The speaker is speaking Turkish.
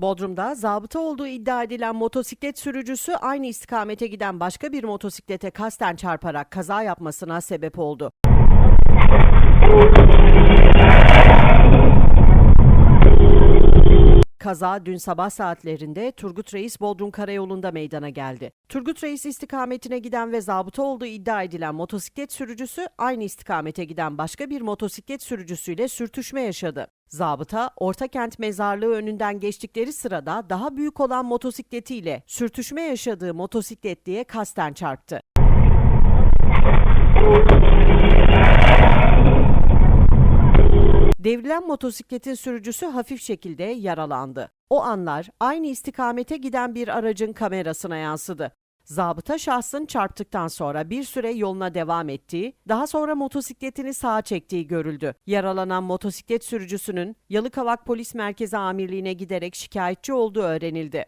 Bodrum'da zabıta olduğu iddia edilen motosiklet sürücüsü aynı istikamete giden başka bir motosiklete kasten çarparak kaza yapmasına sebep oldu. Kaza dün sabah saatlerinde Turgut Reis Bodrum Karayolu'nda meydana geldi. Turgut Reis istikametine giden ve zabıta olduğu iddia edilen motosiklet sürücüsü aynı istikamete giden başka bir motosiklet sürücüsüyle sürtüşme yaşadı. Zabıta, Ortakent Mezarlığı önünden geçtikleri sırada daha büyük olan motosikletiyle sürtüşme yaşadığı motosikletliye kasten çarptı. Devrilen motosikletin sürücüsü hafif şekilde yaralandı. O anlar aynı istikamete giden bir aracın kamerasına yansıdı. Zabıta şahsın çarptıktan sonra bir süre yoluna devam ettiği, daha sonra motosikletini sağa çektiği görüldü. Yaralanan motosiklet sürücüsünün Yalıkavak Polis Merkezi Amirliğine giderek şikayetçi olduğu öğrenildi.